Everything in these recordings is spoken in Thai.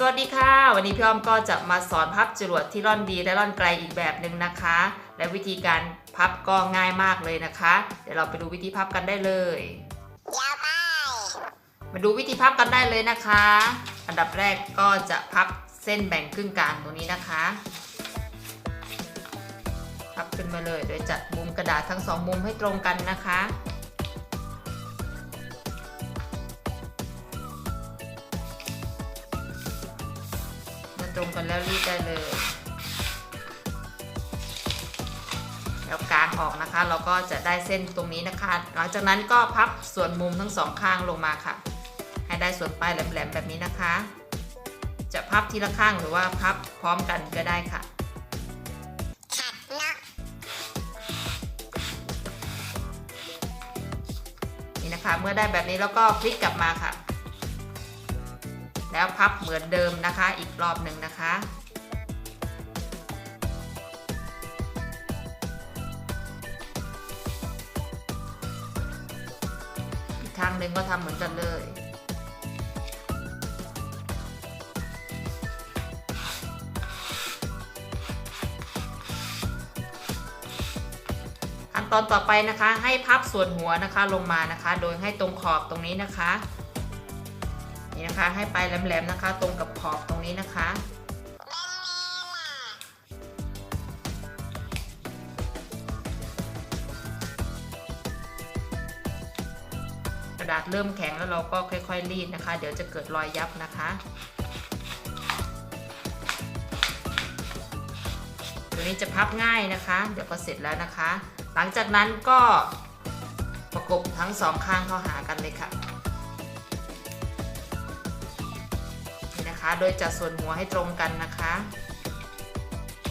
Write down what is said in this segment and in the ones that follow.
สวัสดีค่ะ วันนี้พี่อ้อมก็จะมาสอนพับจรวดที่ร่อนดีและร่อนไกลอีกแบบหนึ่งนะคะ และวิธีการพับก็ง่ายมากเลยนะคะ เดี๋ยวเราไปดูวิธีพับกันได้เลยยาวไปมาดูวิธีพับกันได้เลยนะคะ อันดับแรกก็จะพับเส้นแบ่งครึ่งกลางตรงนี้นะคะ พับขึ้นมาเลยโดยจัดมุมกระดาษทั้งสองมุมให้ตรงกันนะคะ ตรงกันแล้วรีดได้เลย แล้วกางออกนะคะ เราก็จะได้เส้นตรงนี้นะคะ หลังจากนั้นก็พับส่วนมุมทั้งสองข้างลงมาค่ะ ให้ได้ส่วนปลายแหลมๆแบบนี้นะคะ จะพับทีละข้างหรือว่าพับพร้อมกันก็ได้ค่ะขัดเนาะนี่นะคะ เมื่อได้แบบนี้แล้วก็พลิกกลับมาค่ะ แล้วพับเหมือนเดิมนะคะ อีกรอบหนึ่งนะคะ อีกข้างหนึ่งก็ทำเหมือนกันเลยขั้นตอนต่อไปนะคะให้พับส่วนหัวนะคะลงมานะคะ โดยให้ตรงขอบตรงนี้นะคะ นี่นะคะ ให้ไปแหลมๆนะคะ ตรงกับขอบตรงนี้นะคะกระดาษเริ่มแข็งแล้วเราก็ค่อยๆรีดนะคะ เดี๋ยวจะเกิดรอยยับนะคะตัวนี้จะพับง่ายนะคะ เดี๋ยวก็เสร็จแล้วนะคะ หลังจากนั้นก็ประกบทั้งสองข้างเข้าหากันเลยค่ะ นะคะ โดยจัดส่วนหัวให้ตรงกันนะคะ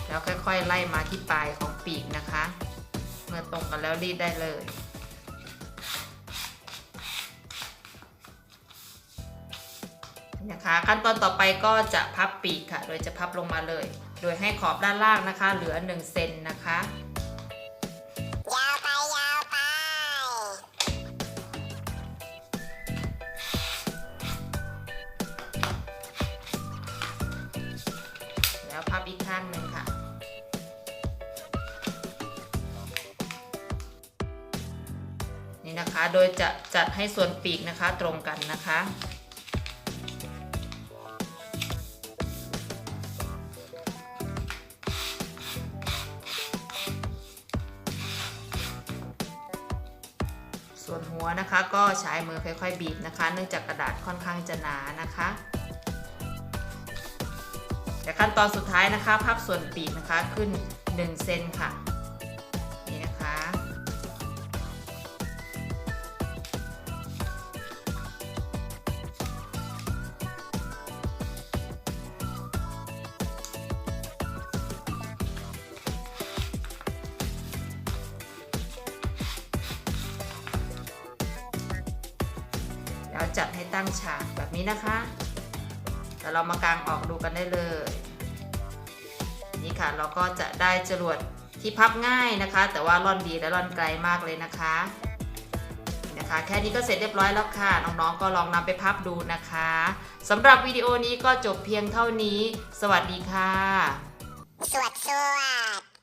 แล้วค่อยๆไล่มาที่ปลายของปีกนะคะ เมื่อตรงกันแล้วรีดได้เลยนี่นะคะขั้นตอนต่อไปก็จะพับปีกค่ะ โดยจะพับลงมาเลย โดยให้ขอบด้านล่างนะคะ เหลือ1เซนนะคะ โดยจะจัดให้ส่วนปีกนะคะตรงกันนะคะ ส่วนหัวนะคะก็ใช้มือค่อยๆ บีบนะคะ เนื่องจากกระดาษค่อนข้างจะหนานะคะแต่ขั้นตอนสุดท้ายนะคะพับส่วนปีกนะคะขึ้น1เซนค่ะ แล้วจัดให้ตั้งฉากแบบนี้นะคะเดี๋ยวเรามากางออกดูกันได้เลย นี่ค่ะเราก็จะได้จรวดที่พับง่ายนะคะ แต่ว่าร่อนดีและร่อนไกลมากเลยนะคะนะคะแค่นี้ก็เสร็จเรียบร้อยแล้วค่ะ น้องๆ ก็ลองนำไปพับดูนะคะสำหรับวิดีโอนี้ก็จบเพียงเท่านี้ สวัสดีค่ะ สวดสวด